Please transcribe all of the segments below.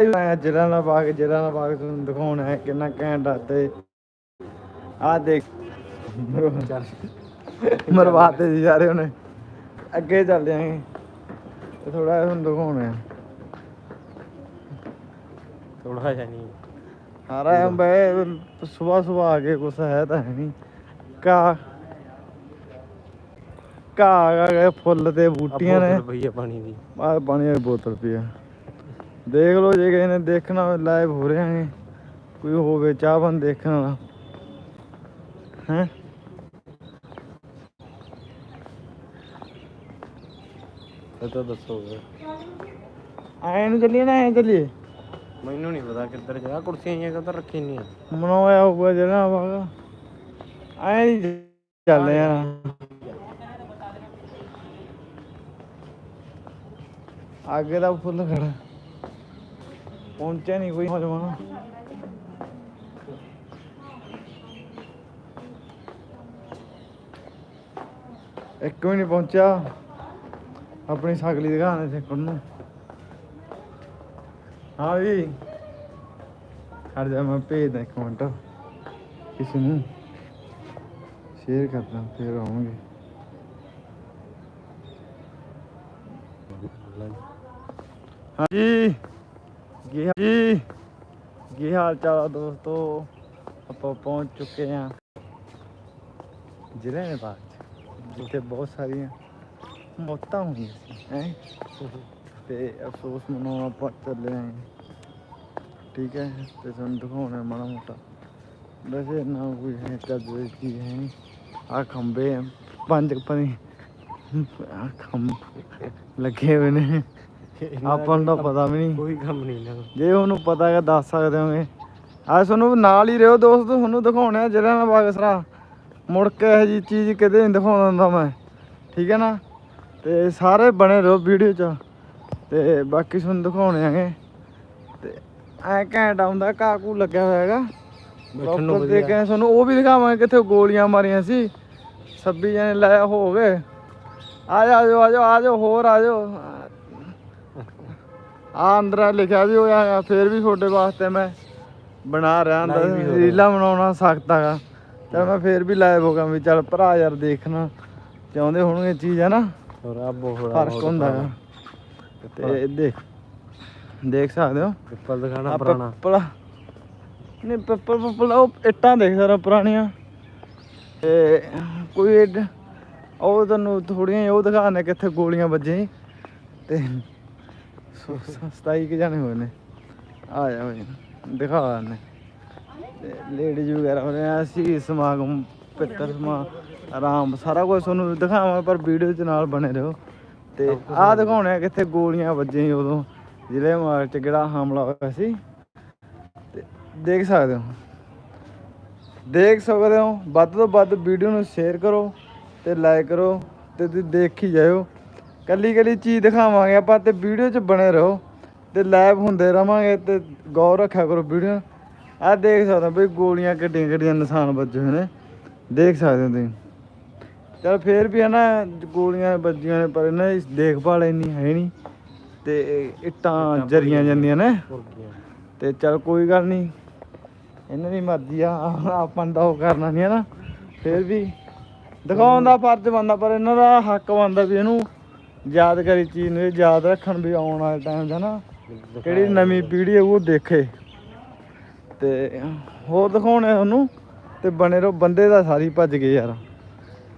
ਮੈਂ ਜਿਹੜਾ ਨਾ ਬਾਗ ਜਿਹੜਾ ਨਾ ਬਾਗ ਤੁਹਾਨੂੰ ਦਿਖਾਉਣਾ ਹੈ ਕਿੰਨਾ ਘੈਂਟ ਆ ਤੇ ਆ ਦੇਖ। ਮਰਵਾਤੇ ਜੀ ਸਾਰੇ ਉਹਨੇ। ਅੱਗੇ ਚੱਲ ਜਾਵਾਂਗੇ ਤੇ ਥੋੜਾ ਤੁਹਾਨੂੰ ਦਿਖਾਉਣਾ ਹੈ। ਥੋੜਾ ਜਿਹਾ ਨਹੀਂ। ਸਾਰਾ ਐਂ ਬੈ ਸਵੇਰ ਸਵੇਰ ਆ ਕੇ ਕੁਛ ਹੈ ਤਾਂ ਹੈ ਨਹੀਂ। ਕਾ ਕਾ ਆ ਫੁੱਲ ਤੇ ਬੂਟੀਆਂ ਨੇ। ਰੁਪਈਆ ਪਾਣੀ ਦੀ। ਆ ਪਾਣੀ ਵਾਲੀ ਬੋਤਲ ਪੀ ਆ। ਦੇਖ ਲਓ ਜੇ ਕਿਸੇ ਨੇ ਦੇਖਣਾ ਲਾਈਵ ਹੋ ਰਿਹਾ ਹੈ ਕੋਈ ਹੋਵੇ ਚਾਹਵਾਨ ਦੇਖਣ ਵਾਲਾ। ਹੈ? ਇਹ ਤਾਂ ਦੱਸੋ ਆਏ ਨੂੰ ਚੱਲੀਏ ਨਾ ਐ ਚੱਲੀਏ? ਮੈਨੂੰ ਨਹੀਂ ਪਤਾ ਕਿੱਧਰ ਜਾ ਕੁਰਸੀਆਂ ਜਿਹੀਆਂ ਕਿੱਧਰ ਰੱਖੀ ਨਹੀਂ ਮਨਾਇਆ ਹੋਊਗਾ ਜਿਹੜਾ ਵਾਗਾ ਐ ਚੱਲਦੇ ਆ। ਅੱਗੇ ਦਾ ਫੁੱਲ ਖੜਾ। ਪਹੁੰਚਿਆ ਨਹੀਂ ਕੋਈ ਨੌਜਵਾਨ। ਇੱਕ ਵੀ ਨਹੀਂ ਪਹੁੰਚਿਆ। ਆਪਣੀ ਸਾਗਲੀ ਦੁਕਾਨ ਸਿੱਖਣ ਨੂੰ। ਹਾਂ ਵੀ ਖੜ ਜਾ ਮੈਂ ਭੇਜਦਾ ਇੱਕ ਮਿੰਟ। ਕਿਸੇ ਨੂੰ। ਸ਼ੇਅਰ ਕਰਦਾ, ਫਿਰ ਆਉਣਗੇ ਹਾਂਜੀ ਕੀ ਜੀ, ਕੀ ਹਾਲ ਚਾਲ ਆ ਦੋਸਤੋ? ਆਪਾਂ ਪਹੁੰਚ ਚੁੱਕੇ ਹਾਂ ਜ਼ਿਲ੍ਹੇ ਬਾਗ ਜਿੱਥੇ ਬਹੁਤ ਸਾਰੀਆਂ ਮੌਤਾਂ ਹੋਈਆਂ ਸੀ, ਹੈ? ਤੇ ਅਫਸੋਸ ਮਨਾਉਣ ਆਪਾਂ ਚੱਲੇ ਆਂ ਠੀਕ ਹੈ, ਤੇ ਤੁਹਾਨੂੰ ਦਿਖਾਉਣਾ ਮਾੜਾ ਮੋਟਾ। ਵੈਸੇ ਨਾ ਕੋਈ ਹੈ ਚੱਜ ਦੀ ਚੀਜ਼ ਹੈ ਨਹੀਂ ਆ ਖੰਬੇ ਆ, ਪੰਜ ਆ ਖੰਭ ਲੱਗੇ ਹੋਏ ਨੇ। ਆਪਾਂ ਨੂੰ ਤਾਂ ਪਤਾ ਵੀ ਨਹੀਂ। ਕੋਈ ਕੰਮ ਨਹੀਂ ਨਾ ਜੇ ਉਹਨੂੰ ਪਤਾ ਹੈ ਦੱਸ ਸਕਦੇ ਹੋਗੇ। ਆ ਤੁਹਾਨੂੰ ਨਾਲ ਹੀ ਰਹੋ ਦੋਸਤ ਤੁਹਾਨੂੰ ਦਿਖਾਉਣਾ ਜਿਹੜਾ ਨਾ ਬਾਗਸਰਾ। ਮੁੜ ਕੇ ਇਹ ਜੀ ਚੀਜ਼ ਕਿਤੇ ਨਹੀਂ ਦਿਖਾਉਂਦਾ ਹੁੰਦਾ ਮੈਂ। ਠੀਕ ਹੈ ਨਾ? ਤੇ ਸਾਰੇ ਬਣੇ ਰਹੋ ਵੀਡੀਓ 'ਚ। ਤੇ ਬਾਕੀ ਤੁਹਾਨੂੰ ਦਿਖਾਉਣੇ ਆਗੇ ਤੇ ਐ ਘੈਂਟ ਆਉਂਦਾ ਕਾਕੂ ਲੱਗਿਆ ਹੋਇਆ ਹੈਗਾ। ਬੈਠਣ ਨੂੰ ਤੇ ਵਧੀਆ। ਤੁਹਾਨੂੰ ਉਹ ਵੀ ਦਿਖਾਵਾਂਗੇ ਕਿੱਥੇ ਗੋਲੀਆਂ ਮਾਰੀਆਂ ਸੀ। 26 ਜਣੇ ਲਾਇਆ ਹੋ ਗਏ ਆ ਜਾਓ ਆ ਜਾਓ ਆ ਜਾਓ ਹੋਰ ਆ ਜਾਓ। ਆ ਅੰਦਰ ਲਿਖਿਆ ਵੀ ਹੋਇਆ ਫੇਰ ਵੀ ਤੁਹਾਡੇ ਵਾਸਤੇ ਮੈਂ ਬਣਾ ਰਿਹਾ ਹੋ ਰਿਹਾ। ਰੀਲਾਂ ਬਣਾਉਣਾ ਸਖਤ ਹੈਗਾ ਚਲ ਮੈਂ ਫੇਰ ਵੀ ਲਾਈਵ ਹੋ ਗਿਆ ਵੀ ਚੱਲ ਭਰਾ ਯਾਰ ਦੇਖਣਾ ਚਾਹੁੰਦੇ ਹੋਣਗੇ ਚੀਜ਼ ਹੈ ਨਾ? ਹੋਰ ਆ ਬੋਹੜਾ ਫ਼ਰਕ ਹੁੰਦਾ ਹੈਗਾ ਤੇ ਦੇਖ ਦੇਖ ਸਕਦੇ ਹੋ? ਪਿੱਪਲ ਦਿਖਾਣਾ ਆ ਪੁਰਾਣਾ। ਪਿੱਪਲ ਨਹੀਂ ਪਿੱਪਲ ਪਿੱਪਲ ਉਹ ਇੱਟਾਂ ਦੇਖ ਸਾਰਾ ਪੁਰਾਣੀਆਂ। ਤੇ ਕੋਈ ਉਹ ਤੁਹਾਨੂੰ ਥੋੜੀਆਂ ਉਹ ਦਿਖਾਣੇ ਕਿੱਥੇ ਗੋਲੀਆਂ ਵੱਜੀਆਂ ਸੀ ਤੇ ਸੋ- ਸ- ਸਤਾਈ ਕਿ ਜਾਣੇ ਹੋਏ ਨੇ। ਆ ਜਾ ਬਈ ਦਿਖਾ ਨੇ ਤੇ ਲੇਡੀਜ਼ ਵਗੈਰਾ ਹੋ ਰਿਹਾ ਸੀ ਸਮਾਗਮ ਪਿੱਤਰ ਸਮਾ ਆਰਾਮ ਸਾਰਾ ਕੁਝ ਤੁਹਾਨੂੰ ਦਿਖਾਵਾਂ ਪਰ ਵੀਡੀਓ ਚ ਨਾਲ ਬਣੇ ਰਹੋ। ਤੇ ਆਹ ਦਿਖਾਉਣੇ ਆ ਕਿੱਥੇ ਗੋਲੀਆਂ ਵੱਜੀਆਂ ਉਦੋਂ ਜ਼ਿਲ੍ਹੇ ਮਾਰ ਚ ਕਿਹੜਾ ਹਮਲਾ ਹੋਇਆ ਸੀ। ਤੇ ਦੇਖ ਸਕਦੇ ਹੋ। ਦੇਖ ਸਕਦੇ ਹੋ ਵੱਧ ਤੋਂ ਵੱਧ ਵੀਡੀਓ ਨੂੰ ਸ਼ੇਅਰ ਕਰੋ ਤੇ ਲਾਈਕ ਕਰੋ ਤੇ ਤੁਸੀਂ ਦੇਖੀ ਜਾਇਓ। ਕੱਲੀ ਕੱਲੀ ਚੀਜ਼ ਦਿਖਾਵਾਂਗੇ ਆਪਾਂ ਤੇ ਵੀਡੀਓ 'ਚ ਬਣੇ ਰਹੋ ਤੇ ਲਾਈਵ ਹੁੰਦੇ ਰਵਾਂਗੇ ਤੇ ਗੌਰ ਰੱਖਿਆ ਕਰੋ ਵੀਡੀਓ। ਆਹ ਦੇਖ ਸਕਦੇ ਹੋ ਬਈ ਗੋਲੀਆਂ ਕਿੱਡੀਆਂ ਕਿੱਡੀਆਂ ਨਿਸ਼ਾਨ ਵੱਜੇ ਹੋਏ ਨੇ। ਦੇਖ ਸਕਦੇ ਹੋ ਤੁਸੀਂ। ਚਲ ਫੇਰ ਵੀ ਹੈ ਨਾ ਗੋਲੀਆਂ ਵੱਜੀਆਂ ਨੇ ਪਰ ਇਹਨਾਂ ਦੀ ਦੇਖਭਾਲ ਇੰਨੀ ਹੈ ਨਹੀਂ ਤੇ ਇੱਟਾਂ ਜਰੀਆਂ ਜਾਂਦੀਆਂ ਨੇ। ਆ। ਤੇ ਚਲ ਕੋਈ ਗੱਲ ਨਹੀਂ ਇਹਨਾਂ ਦੀ ਮਰਜ਼ੀ ਆ ਆਪਾਂ ਤਾਂ ਉਹ ਕਰਨਾ ਨਹੀਂ ਹੈ ਨਾ। ਫਿਰ ਵੀ ਦਿਖਾਉਣ ਦਾ ਫਰਜ਼ ਬਣਦਾ ਪਰ ਇਹਨਾਂ ਦਾ ਹੱਕ ਬਣਦਾ ਵੀ ਇਹਨੂੰ ਯਾਦਗਾਰੀ ਚੀਜ਼ ਨੂੰ ਇਹ ਯਾਦ ਰੱਖਣ ਵੀ ਆਉਣ ਵਾਲੇ ਟਾਈਮ ਦਾ ਨਾ। ਕਿਹੜੀ ਨਵੀਂ ਪੀੜ੍ਹੀ ਹੈ ਉਹ ਦੇਖੇ। ਤੇ ਹੋਰ ਦਿਖਾਉਣੇ ਉਹਨੂੰ ਤੇ ਬਣੇ ਰਹੋ ਬੰਦੇ ਦਾ ਸਾਰੀ ਭੱਜ ਗਏ ਯਾਰ।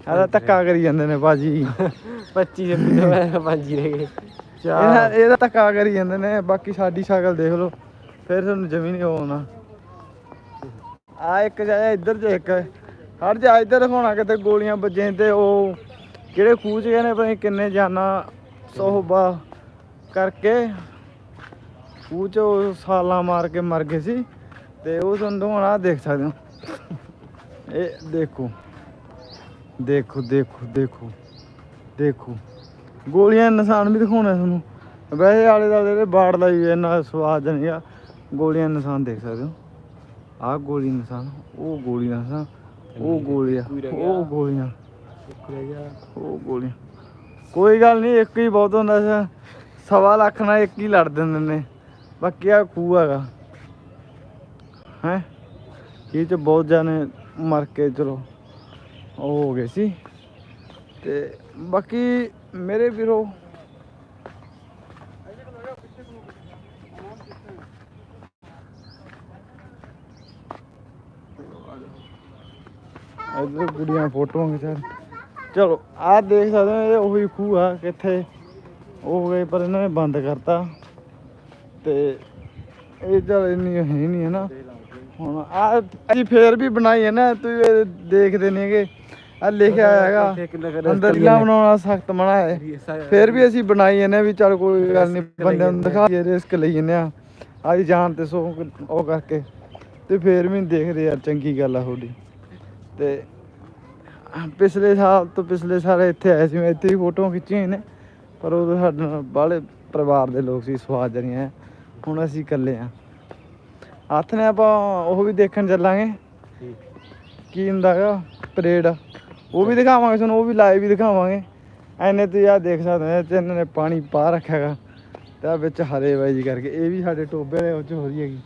ਇਹਦਾ ਧੱਕਾ ਕਰੀ ਜਾਂਦੇ ਨੇ ਬਾਜੀ 25 ਦੇ ਪੰਜੀ ਰਹਿ। ਗਏ ਇਹਦਾ ਇਹਦਾ ਧੱਕਾ ਕਰੀ ਜਾਂਦੇ ਨੇ ਬਾਕੀ ਸਾਡੀ ਸ਼ਕਲ ਦੇਖ ਲਓ ਫਿਰ ਤੁਹਾਨੂੰ ਜਮੀ ਨਹੀਂ ਹੋਣਾ ਆ ਇੱਕ ਜਾਇਆ ਇੱਧਰ ਜੇ ਇੱਕ। ਹਰ ਜਾ ਇੱਧਰ ਦਿਖਾਉਣਾ ਕਿਤੇ ਗੋਲੀਆਂ ਵੱਜੀਆਂ ਤੇ ਉਹ ਕਿਹੜੇ ਖੂਹ ਚ ਗਏ ਨੇ ਪਤਾ ਨੀ ਕਿੰਨੇ ਜਾਨਾ ਸੋਹਬਾ ਕਰਕੇ ਖੂਹ ਚ ਉਹ ਸਾਲਾਂ ਮਾਰ ਕੇ ਮਰ ਗਏ ਸੀ ਤੇ ਉਹ ਤੁਹਾਨੂੰ ਦਿਖਾਉਣਾ ਦੇਖ ਸਕਦੇ ਹੋ। ਇਹ ਦੇਖੋ ਦੇਖੋ ਦੇਖੋ ਦੇਖੋ ਦੇਖੋ। ਗੋਲੀਆਂ ਦੇ ਨਿਸ਼ਾਨ ਵੀ ਦਿਖਾਉਣਾ ਤੁਹਾਨੂੰ। ਵੈਸੇ ਆਲੇ ਦੁਆਲੇ ਦੇ ਬਾੜ ਦਾ ਵੀ ਇੰਨਾ ਸਵਾਦ ਨਹੀਂ ਆ। ਗੋਲੀਆਂ ਦੇ ਨਿਸ਼ਾਨ ਦੇਖ ਸਕਦੇ ਹੋ। ਆਹ ਗੋਲੀ ਨਿਸ਼ਾਨ, ਉਹ ਗੋਲੀ ਦਾ ਨਿਸ਼ਾਨ, ਉਹ ਗੋਲੀਆਂ ਉਹ ਗੋਲੀਆਂ। ਉਹ ਗੋਲੀਆਂ। ਕੋਈ ਗੱਲ ਨਹੀਂ, ਇੱਕ ਹੀ ਬਹੁਤ ਹੁੰਦਾ ਸੀ। ਸਵਾ ਲੱਖ ਨਾਲ ਇੱਕ ਹੀ ਲੜ ਦਿੰਦੇ ਨੇ। ਬਾਕੀ ਆ ਖੂਹ ਹੈਗਾ। ਹੈ? ਇਹ ਚ ਬਹੁਤ ਜਾਣੇ ਮਰ ਕੇ, ਚਲੋ, ਉਹ ਹੋ ਗਏ ਸੀ। ਤੇ ਬਾਕੀ ਮੇਰੇ ਵੀਰੋ, ਇੱਧਰ ਕੁੜੀਆਂ ਫੋਟੋਆਂ ਖਿਚਾ ਚਲੋ ਆਹ ਦੇਖ ਸਕਦੇ ਹੋ ਇਹ ਉਹੀ ਖੂਹ ਆ ਕਿੱਥੇ ਉਹ ਹੋ ਗਏ ਪਰ ਇਹਨਾਂ ਨੇ ਬੰਦ ਕਰਤਾ। ਤੇ ਇਹ ਚੱਲ ਇੰਨੀ ਹੈ ਨਹੀਂ ਹੈ ਨਾ ਹੁਣ ਆ ਅਸੀਂ ਫੇਰ ਵੀ ਬਣਾਈ ਹੈ ਨਾ ਤੁਸੀਂ ਦੇਖਦੇ ਨੇਗੇ ਆ ਲਿਖਿਆ ਹੈਗਾ ਅੰਦਰ ਰੀਲਾਂ ਬਣਾਉਣਾ ਸਖਤ ਮਨਾ ਹੈ। ਫੇਰ ਵੀ ਅਸੀਂ ਬਣਾਈ ਜਾਂਦੇ ਵੀ ਚੱਲ ਕੋਈ ਗੱਲ ਨਹੀਂ ਬੰਦਿਆਂ ਨੂੰ ਦਿਖਾ ਕੇ ਰਿਸਕ ਲਈ ਜਾਂਦੇ ਆ ਆਦੀ ਜਾਨ ਤੇ ਸੋ ਉਹ ਕਰਕੇ। ਤੇ ਫੇਰ ਵੀ ਦੇਖਦੇ ਯਾਰ ਚੰਗੀ ਗੱਲ ਆ ਤੁਹਾਡੀ। ਤੇ ਪਿਛਲੇ ਸਾਲ ਤੋਂ ਪਿਛਲੇ ਸਾਲ ਇੱਥੇ ਆਏ ਸੀ ਮੈਂ ਇੱਥੇ ਹੀ ਫੋਟੋਆਂ ਖਿੱਚੀਆਂ ਨੇ ਪਰ ਉਦੋਂ ਸਾਡੇ ਨਾਲ ਬਾਹਲੇ ਪਰਿਵਾਰ ਦੇ ਲੋਕ ਸੀ ਸਵਾਦ ਜਣੀਆਂ ਹੁਣ ਅਸੀਂ ਇਕੱਲੇ ਆ ਹੱਥ ਨੇ ਆਪਾਂ ਉਹ ਵੀ ਦੇਖਣ ਚੱਲਾਂਗੇ। ਕੀ ਹੁੰਦਾ ਹੈਗਾ ਪਰੇਡ। ਉਹ ਵੀ ਦਿਖਾਵਾਂਗੇ ਤੁਹਾਨੂੰ ਉਹ ਵੀ ਲਾਈਵ ਵੀ ਦਿਖਾਵਾਂਗੇ। ਐਨੇ ਤੇ ਆ ਦੇਖ ਸਕਦੇ ਹੋ ਤੇ ਇਹਨਾਂ ਨੇ ਪਾਣੀ ਪਾ ਰੱਖਿਆ ਹੈਗਾ। ਤੇ ਆ ਵਿੱਚ ਹਰੇ ਬਾਈ ਜੀ ਕਰਕੇ ਇਹ ਵੀ ਸਾਡੇ ਟੋਬੇ ਦੇ ਵਿੱਚ ਹੋ ਰਹੀ ਹੈਗੀ।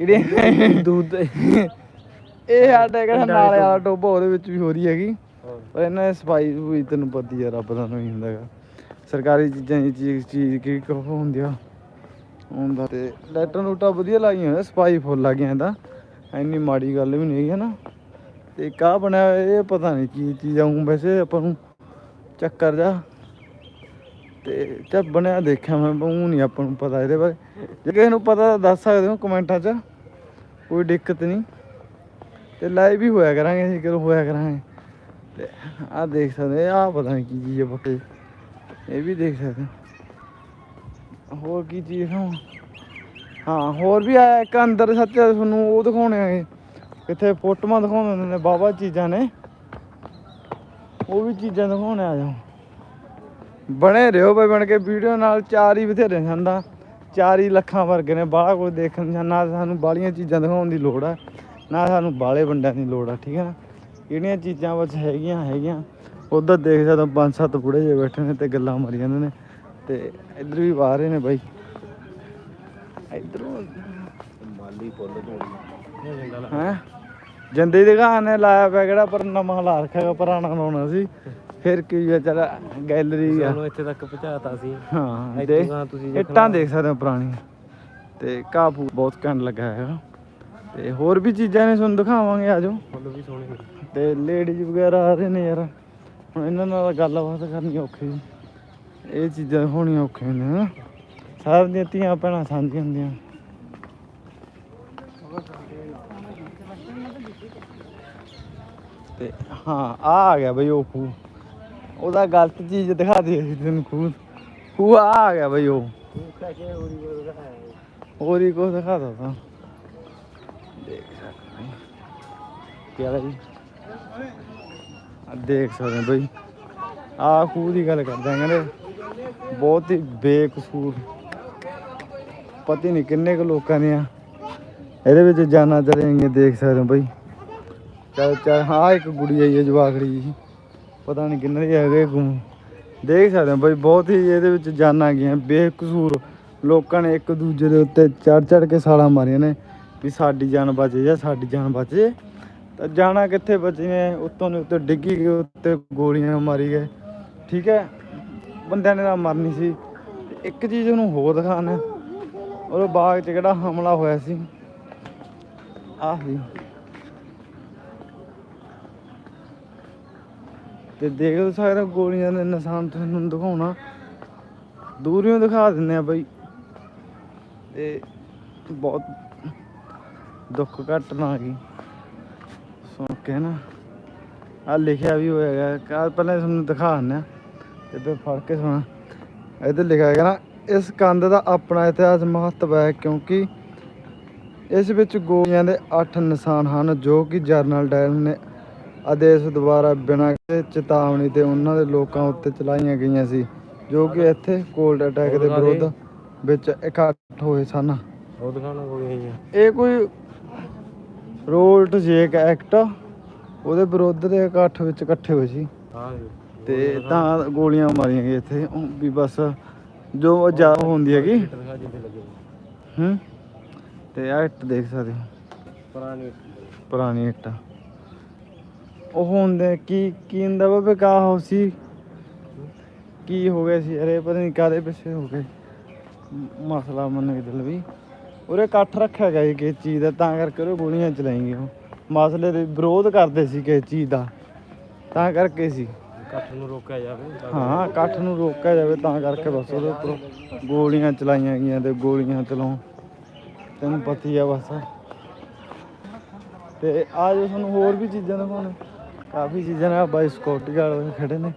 ਜਿਹੜੀ ਦੁੱਧ ਇਹ ਸਾਡੇ ਕਿਹੜਾ ਨਾਲੇ ਵਾਲਾ ਟੋਬਾ ਉਹਦੇ ਵਿੱਚ ਵੀ ਹੋ ਰਹੀ ਹੈਗੀ। ਪਰ ਇਹਨਾਂ ਦੀ ਸਫ਼ਾਈ ਵੀ ਤੈਨੂੰ ਪਤਾ ਹੀ ਆ, ਰੱਬ ਦਾ ਨਹੀਂ ਹੁੰਦਾ ਸਰਕਾਰੀ ਚੀਜ਼ਾਂ ਦੀ ਚੀਜ਼ ਚੀਜ਼ ਕੀ ਕਹੋ ਹੁੰਦੀ ਆ। ਹੁੰਦਾ ਤੇ ਲੈਟਰ ਨੂਟਾ ਵਧੀਆ ਲਾਈਆਂ ਹੋਈਆਂ, ਸਫ਼ਾਈ ਫੁੱਲ ਲੱਗੀਆਂ ਇਹਦਾ। ਇੰਨੀ ਮਾੜੀ ਗੱਲ ਵੀ ਨਹੀਂ ਹੈਗੀ ਹਨਾ। ਤੇ ਕਾ ਬਣਿਆ ਇਹ ਪਤਾ ਨਹੀਂ ਕੀ ਚੀਜ਼ ਆਉਂ ਵੈਸੇ ਆਪਾਂ ਨੂੰ ਚੱਕਰ ਜਾ। ਤੇ ਚੱਲ ਬਣਿਆ ਦੇਖਿਆ ਮੈਂ ਉਹ ਨਹੀਂ ਆਪਾਂ ਨੂੰ ਪਤਾ ਇਹਦੇ ਬਾਰੇ। ਜੇ ਕਿਸੇ ਨੂੰ ਪਤਾ ਦੱਸ ਸਕਦੇ ਹੋ ਕਮੈਂਟਾਂ 'ਚ। ਕੋਈ ਦਿੱਕਤ ਨਹੀਂ। ਤੇ ਲਾਈਵ ਵੀ ਹੋਇਆ ਕਰਾਂਗੇ ਅਸੀਂ ਕਦੋਂ ਹੋਇਆ ਕਰਾਂਗੇ। ਤੇ ਆਹ ਦੇਖ ਸਕਦੇ ਆ ਪਤਾ ਨਹੀਂ ਕੀ ਚੀਜ਼ ਹੈ ਪੱਕੇ। ਇਹ ਵੀ ਦੇਖ ਸਕਦੇ ਹੋਰ ਕੀ ਚੀਜ਼ ਹਾਂ ਹਾਂ, ਹੋਰ ਵੀ ਆਇਆ ਇੱਕ ਅੰਦਰ ਸੱਚ ਤੁਹਾਨੂੰ ਉਹ ਦਿਖਾਉਣੇ ਆਗੇ ਕਿੱਥੇ ਫੋਟੋਆਂ ਦਿਖਾਉਂਦੇ ਹੁੰਦੇ ਨੇ ਬਾਬਾ ਚੀਜ਼ਾਂ ਨੇ। ਉਹ ਵੀ ਚੀਜ਼ਾਂ ਦਿਖਾਉਣੇ ਆ ਜਾਓ। ਬਣੇ ਰਿਓ ਬਈ, ਬਣ ਕੇ ਵੀਡੀਓ ਨਾਲ ਚਾਰ ਹੀ ਬਥੇਰੇ ਸੰਦਾ ਚਾਰ ਹੀ ਲੱਖਾਂ ਵਰਗੇ ਨੇ, ਬਾਹਲਾ ਕੁਝ ਦੇਖਣ ਨਾ ਸਾਨੂੰ ਬਾਹਲੀਆਂ ਚੀਜ਼ਾਂ ਦਿਖਾਉਣ ਦੀ ਲੋੜ ਆ, ਨਾ ਸਾਨੂੰ ਬਾਲੇ ਵੰਡਿਆਂ ਦੀ ਲੋੜ ਆ, ਠੀਕ ਹੈ ਨਾ? ਜਿਹੜੀਆਂ ਚੀਜ਼ਾਂ ਵਿੱਚ ਹੈਗੀਆਂ ਹੈਗੀਆਂ। ਉਧਰ ਦੇਖ ਸਕਦੇ ਪੰਜ ਸੱਤ ਬੁੜੇ ਜਿਹੇ ਬੈਠੇ ਨੇ ਤੇ ਗੱਲਾਂ ਮਾਰੀ ਜਾਂਦੇ ਨੇ। ਤੇ ਇੱਧਰ ਵੀ ਬਾਹਰ ਨੇ ਬਾਈ। ਇੱਧਰੋਂ ਮਾਲੀ ਪੁੱਲ ਝੋੜੀ ਇਹ ਜੰਗਲ ਹੈ? ਜੰਦੇ ਦੀ ਦੁਕਾਨ ਨੇ ਲਾਇਆ ਪਿਆ ਕਿਹੜਾ ਪਰ ਨਵਾਂ ਲਾ ਰੱਖਿਆ ਪੁਰਾਣਾ ਲਾਉਣਾ ਸੀ। ਫਿਰ ਕੀ ਆ ਚਲ ਗੈਲਰੀ ਆ। ਸਾਨੂੰ ਇੱਥੇ ਤੱਕ ਪਹੁੰਚਾਤਾ ਸੀ। ਹਾਂ ਇੱਥੋਂ ਦੇਖ ਤੁਸੀਂ ਇੱਟਾਂ ਦੇਖ ਸਕਦੇ ਹੋ ਪੁਰਾਣੀਆਂ। ਤੇ ਕਾਪੂ ਬਹੁਤ ਘੈਂਟ ਲੱਗਾ ਹੈਗਾ। ਤੇ ਹੋਰ ਵੀ ਚੀਜ਼ਾਂ ਨੇ ਤੁਹਾਨੂੰ ਦਿਖਾਵਾਂਗੇ ਆਜੋ ਫੁੱਲ ਵੀ ਸੋਹਣੇ ਤੇ ਲੇਡੀਜ਼ ਵਗੈਰਾ ਆ ਰਹੇ ਨੇ ਯਾਰ। ਹੁਣ ਇਹਨਾਂ ਨਾਲ ਗੱਲਬਾਤ ਕਰਨੀ ਔਖੀ ਇਹ ਚੀਜ਼ਾਂ ਹੋਣੀਆਂ ਔਖੀਆਂ ਨੇ ਸਾਰਿਆਂ ਦੀਆਂ ਧੀਆਂ ਭੈਣਾਂ ਸਾਂਝੀਆਂ ਹੁੰਦੀਆਂ। ਤੇ ਹਾਂ, ਆ ਆ ਗਿਆ ਬਈ ਉਹ ਖੂਹ। ਉਹਦਾ ਗਲਤ ਚੀਜ਼ ਦਿਖਾ ਦੇ ਤੈਨੂੰ ਖੂਹ। ਖੂਹ ਆ ਆ ਗਿਆ ਬਈ ਉਹ। ਹੋਰ ਹੀ ਕੁਛ ਦਿਖਾ ਦੋ ਤਾਂ। ਦੇਖ ਸਕਦੇ ਕੀ ਜੀ ਦੇਖ ਸਕਦੇ ਹੋ ਬਈ। ਆ ਖੂਹ ਦੀ ਗੱਲ ਕਰਦੇ ਆ ਕਹਿੰਦੇ, ਬਹੁਤ ਹੀ ਬੇਕਸੂਰ। ਪਤਾ ਨਹੀਂ ਕਿੰਨੇ ਕੁ ਲੋਕਾਂ ਦੀਆਂ। ਇਹਦੇ ਵਿੱਚ ਜਾਨਾਂ ਚਲੇ ਦੇਖ ਸਕਦੇ ਹੋ ਬਈ। ਚੱਲ ਚੱਲ ਹਾਂ ਇੱਕ ਗੁੜੀ ਆਈ ਹੈ ਜਵਾਖੜੀ ਜੀ ਪਤਾ ਨਹੀਂ ਕਿੰਨੇ ਦੇ ਹੈਗੇ ਗੁੰਮ ਦੇਖ ਸਕਦੇ ਹੋ ਬਈ, ਬਹੁਤ ਹੀ ਇਹਦੇ ਵਿੱਚ ਜਾਨਾਂ ਗਈਆਂ, ਬੇਕਸੂਰ। ਲੋਕਾਂ ਨੇ ਇੱਕ ਦੂਜੇ ਦੇ ਉੱਤੇ ਚੜ ਚੜ ਕੇ ਸਾਲਾਂ ਮਾਰੀਆਂ ਨੇ, ਵੀ ਸਾਡੀ ਜਾਨ ਬਚ ਜਾ ਸਾਡੀ ਜਾਨ ਬਚ ਜੇ। ਤਾਂ ਜਾਣਾ ਕਿੱਥੇ ਬਚੀਆਂ ਉੱਤੋਂ ਦੇ ਉੱਤੇ ਡਿੱਗੀ ਗਏ ਉੱਤੇ ਗੋਲੀਆਂ ਮਾਰੀ ਗਏ। ਠੀਕ ਹੈ? ਬੰਦਿਆਂ ਨੇ ਤਾਂ ਮਰਨੀ ਸੀ। ਇੱਕ ਚੀਜ਼ ਉਹਨੂੰ ਹੋਰ ਦਿਖਾਣਾ ਉਹ ਬਾਗ 'ਚ ਕਿਹੜਾ ਹਮਲਾ ਹੋਇਆ ਸੀ। ਆਹ ਸੀ ਤੇ ਦੇਖ ਸਕਦੇ ਹੋ ਗੋਲੀਆਂ ਦੇ ਨਿਸ਼ਾਨ ਤੁਹਾਨੂੰ ਦਿਖਾਉਣਾ। ਦੂਰਿਓਂ ਦਿਖਾ ਦਿੰਦੇ ਆ ਬਈ। ਤੇ ਬਹੁਤ ਦੁੱਖ ਘਟਨਾ ਆ ਗਈ। ਕੇ ਨਾ ਆ ਲਿਖਿਆ ਵੀ ਹੋਏਗਾ ਕਾ ਪਹਿਲਾਂ ਤੁਹਾਨੂੰ ਦਿਖਾ ਦਿੰਦੇ ਆ ਫਿਰ ਫੜ ਕੇ ਸੁਣਾ। ਇੱਧਰ ਲਿਖਿਆ ਹੈਗਾ ਨਾ ਇਸ ਕੰਧ ਦਾ ਆਪਣਾ ਇਤਿਹਾਸ ਮਹੱਤਵ ਹੈ ਕਿਉਂਕਿ ਇਸ ਵਿੱਚ ਗੋਲੀਆਂ ਦੇ 8 ਨਿਸ਼ਾਨ ਹਨ ਜੋ ਕਿ ਜਰਨਲ ਡਾਇਰ ਨੇ ਆਦੇਸ਼ ਦੁਆਰਾ ਬਿਨਾਂ ਕਿਸੇ ਚੇਤਾਵਨੀ ਤੇ ਉਹਨਾਂ ਦੇ ਲੋਕਾਂ ਉੱਤੇ ਚਲਾਈਆਂ ਗਈਆਂ ਸੀ ਜੋ ਕਿ ਇੱਥੇ ਕੋਲਡ ਅਟੈਕ ਦੇ ਵਿਰੁੱਧ ਵਿੱਚ ਇਕੱਠ ਹੋਏ ਸਨ। ਇਹ ਕੋਈ ਰੋਲਟ ਜੇਕ ਐਕਟ ਉਹਦੇ ਵਿਰੁੱਧ ਦੇ ਇਕੱਠ ਵਿੱਚ ਇਕੱਠੇ ਹੋਏ ਸੀ। ਹਾਂ ਤੇ ਤਾਂ ਗੋਲੀਆਂ ਮਾਰੀਆਂ ਗਈਆਂ ਇੱਥੇ। ਉਹ ਵੀ ਬਸ ਜੋ ਜਾ ਹੁੰਦੀ ਹੈਗੀ। ਹੂੰ ਤੇ ਆ ਇੱਟ ਦੇਖ ਸਕਦੇ ਹੋ। ਪੁਰਾਣੀ ਪੁਰਾਣੀ ਇੱਟ ਉਹ ਹੁੰਦੇ ਕੀ ਕੀ ਹੁੰਦਾ ਬਾਬੇ ਕਾ ਹੋ ਸੀ? ਕੀ ਹੋ ਗਿਆ ਸੀ? ਅਰੇ ਪਤਾ ਨਹੀਂ ਕਾਦੇ ਪਿੱਛੇ ਹੋ ਗਏ। ਮਸਲਾ ਮੰਨ ਕੇ ਚੱਲ ਵੀ। ਉਰੇ ਇਕੱਠ ਰੱਖਿਆ ਗਿਆ ਕਿਸੇ ਚੀਜ਼ ਦਾ ਤਾਂ ਕਰਕੇ ਉਹ ਗੋਲੀਆਂ ਚਲਾਈਆਂ ਉਹ ਮਸਲੇ ਦੇ ਵਿਰੋਧ ਕਰਦੇ ਸੀ ਕਿਸੇ ਚੀਜ਼ ਦਾ ਤਾਂ ਕਰਕੇ ਸੀ। ਕੱਠ ਨੂੰ ਰੋਕਿਆ ਜਾਵੇ। ਹਾਂ ਇਕੱਠ ਨੂੰ ਰੋਕਿਆ ਜਾਵੇ ਤਾਂ ਕਰਕੇ ਬਸ ਉਹਦੇ ਉੱਪਰ ਗੋਲੀਆਂ ਚਲਾਈਆਂ ਗਈਆਂ ਤੇ ਗੋਲੀਆਂ ਚਲਾਉਣ। ਤੈਨੂੰ ਪਤਾ ਹੀ ਆ ਬਸ। ਤੇ ਆ ਜੋ ਤੁਹਾਨੂੰ ਹੋਰ ਵੀ ਚੀਜ਼ਾਂ ਦਿਖਾਉਣੇ। ਕਾਫੀ ਚੀਜ਼ਾਂ ਨੇ ਬਾਈ ਸਕਿਉਰਟੀ ਗਾਰਡ ਖੜੇ ਨੇ।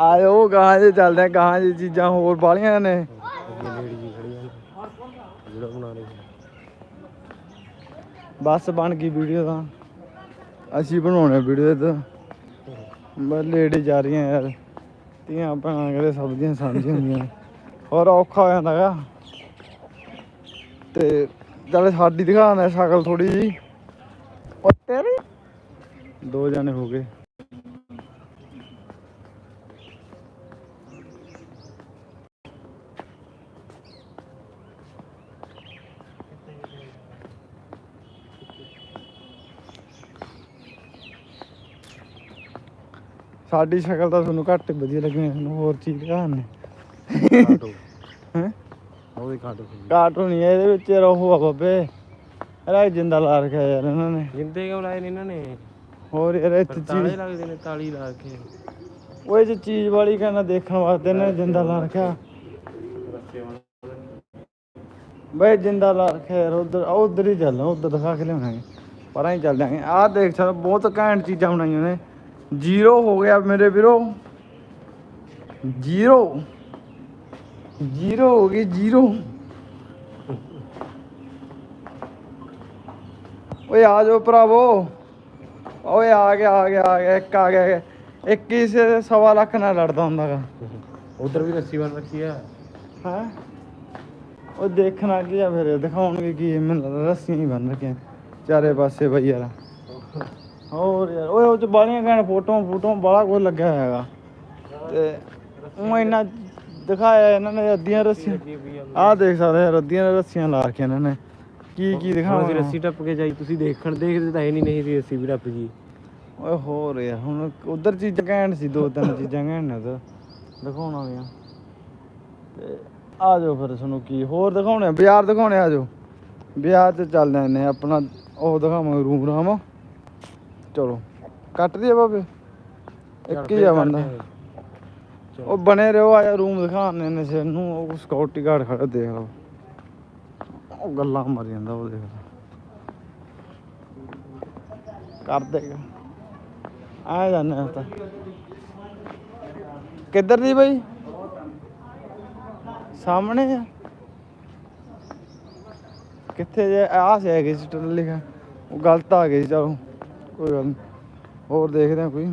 ਆਇਓ ਗਾਹਾਂ ਜੇ ਚੱਲਦੇ ਗਾਹਾਂ ਜੇ ਚੀਜ਼ਾਂ ਹੋਰ ਬਾਲੀਆਂ ਨੇ। ਲੇਡੀ ਖੜੀ ਜਿਹੜਾ ਬਣਾ ਰਹੀ ਬਸ ਬਣ ਗਈ ਵੀਡੀਓ ਤਾਂ। ਅਸੀਂ ਬਣਾਉਣੇ ਵੀਡੀਓ ਤਾਂ। ਬਸ ਲੇਡੀ ਜਾ ਰਹੀਆਂ ਯਾਰ। ਧੀਆਂ ਭੈਣਾਂ ਕਦੇ ਸਬਜ਼ੀਆਂ ਸਾਂਝੀਆਂ ਹੁੰਦੀਆਂ ਹੋਰ ਔਖਾ ਹੋ ਜਾਂਦਾ ਗਾ। ਤੇ ਚੱਲ ਸਾਡੀ ਦਿਖਾਣਾ ਸ਼ਕਲ ਥੋੜੀ ਜੀ ਉਹ ਤੇਰੀ? ਦੋ ਜਾਣੇ ਹੋ ਗਏ। ਸਾਡੀ ਸ਼ਕਲ ਤਾਂ ਤੁਹਾਨੂੰ ਘੱਟ ਹੀ ਵਧੀਆ ਲੱਗਣੀ ਤੁਹਾਨੂੰ ਹੋਰ ਚੀਜ਼ ਦਿਖਾਣੇ ਕਾਟੋ। ਹੈ? ਉਹ ਵੀ ਕਾਟੋ ਸੀ ਕਾਰਟੂਨ ਹੀ ਆ, ਇਹਦੇ ਵਿੱਚ ਰਹੋ ਆ ਬਾਬੇ। ਇਹਦਾ ਜਿੰਦਾ ਲਾ ਰੱਖਿਆ ਯਾਰ ਇਹਨਾਂ ਨੇ। ਜਿੰਦੇ ਕਿਉਂ ਲਾਏ ਨੇ ਇਹਨਾਂ ਨੇ? ਹੋਰ ਯਾਰ ਇੱਥੇ ਤਾਲੇ ਲੱਗਦੇ ਨੇ ਤਾਲੀ ਲਾ ਕੇ। ਉਹ ਇਹ ਚੀਜ਼ ਵਾਲੀ ਕਹਿੰਦਾ ਦੇਖਣ ਵਾਸਤੇ ਨੇ ਜਿੰਦਾ ਲਾ ਰੱਖਿਆ। ਬਈ ਜਿੰਦਾ ਲਾ ਰੱਖਿਆ ਯਾਰ ਉਧਰ ਉਧਰ ਹੀ ਚੱਲਣਾ ਉਧਰ ਦਿਖਾ ਕੇ ਲਿਆਉਣਾ ਪਰਾਂ ਹੀ ਚੱਲ ਜਾਾਂਗੇ ਆਹ ਦੇਖ ਹੋ, ਬਹੁਤ ਘੈਂਟ ਚੀਜ਼ਾਂ ਬਣਾਈਆਂ ਨੇ। ਜ਼ੀਰੋ ਹੋ ਗਿਆ ਮੇਰੇ ਵੀਰੋ ਜ਼ੀਰੋ ਜ਼ੀਰੋ ਹੋ ਗਈ ਜ਼ੀਰੋ ਓਏ ਆ ਜਾਓ ਭਰਾਵੋ ਓਏ ਆ ਗਿਆ ਆ ਗਿਆ ਆ ਗਿਆ ਇੱਕ ਆ ਗਿਆ ਇੱਕ ਹੀ ਸੇ ਸਵਾ ਲੱਖ ਨਾਲ ਲੜਦਾ ਹੁੰਦਾਗਾ ਉਧਰ ਵੀ ਰੱਸੀ ਬਣ ਰੱਖੀ ਆ ਹੈ ਉਹ ਦੇਖਣਾ ਕੀ ਆ ਫਿਰ ਦਿਖਾਉਣਗੇ ਕੀ ਹੈ, ਮੈਨੂੰ ਲੱਗਦਾ ਰੱਸੀਆਂ ਹੀ ਬੰਨ ਰੱਖੀਆਂ ਚਾਰੇ ਪਾਸੇ ਬਈ ਯਾਰ ਹੋਰ ਯਾਰ ਓਏ ਉਹ ਚ ਬਾਲੀਆਂ ਕਹਿਣ ਫੋਟੋਆਂ ਫੋਟੋਆਂ ਬਾਲਾ ਕੁਝ ਲੱਗਿਆ ਹੈਗਾ। ਤੇ ਉਹ ਇੰਨਾ ਦਿਖਾਇਆ ਇਹਨਾਂ ਨੇ ਅੱਧੀਆਂ ਰੱਸੀਆਂ। ਆਹ ਦੇਖ ਸਕਦੇ ਆ ਅੱਧੀਆਂ ਰੱਸੀਆਂ ਲਾ ਰੱਖੀਆਂ ਇਹਨਾਂ ਨੇ। ਕੀ ਕੀ ਦਿਖਾਉਣਾ ਰੱਸੀ ਟੱਪ ਕੇ ਜਾਈ ਤੁਸੀਂ ਦੇਖਣ ਦੇਖਦੇ ਤਾਂ ਹੈ ਨਹੀਂ ਨਹੀਂ ਸੀ ਰੱਸੀ ਵੀ ਟੱਪ ਗਈ। ਓਏ ਹੋਰ ਯਾਰ ਹੁਣ ਉਧਰ ਚੀਜ਼ਾਂ ਘੈਂਟ ਸੀ ਦੋ ਤਿੰਨ ਚੀਜ਼ਾਂ ਘੈਂਟ ਨੇ ਉਧਰ ਦਿਖਾਉਣ ਵਾਲੀਆਂ। ਤੇ ਆ ਜਾਓ ਫਿਰ ਤੁਹਾਨੂੰ ਕੀ ਹੋਰ ਦਿਖਾਉਣੇ? ਬਾਜ਼ਾਰ ਦਿਖਾਉਣੇ ਆ ਜਾਓ ਬਾਜ਼ਾਰ ਤੇ ਚੱਲਦੇ ਨੇ ਆਪਣਾ ਉਹ ਦਿਖਾਵਾਂਗੇ ਰੂਮ ਰਾਮ ਚਲੋ ਕੱਟ ਦਈਏ ਬਾਬੇ। ਇੱਕ ਹੀ ਆ ਬੰਦਾ। ਉਹ ਬਣੇ ਰਹੋ ਆ ਜਾ ਰੂਮ ਦਿਖਾਣੇ ਨੇ ਸੇ ਨੂੰ ਉਹ ਸਿਕਿਉਰਟੀ ਗਾਰਡ ਖੜਾ ਦੇਖ ਲਓ। ਉਹ ਗੱਲਾਂ ਮਾਰੀ ਜਾਂਦਾ ਉਹ ਦੇਖ ਕਰ ਦੇਗਾ ਆ। ਜਾਣੇ ਤਾਂ। ਕਿੱਧਰ ਦੀ ਬਈ? ਸਾਹਮਣੇ ਆ। ਕਿੱਥੇ ਜੇ? ਆ ਸੇ ਹੈਗੇ ਸੀ ਟੱਲ ਲਿਖਾ ਉਹ ਗਲਤ ਆ ਗਈ ਚਲੋ। ਕੋਈ ਗੱਲ ਨਹੀਂ ਹੋਰ ਦੇਖਦੇ ਆ ਕੋਈ।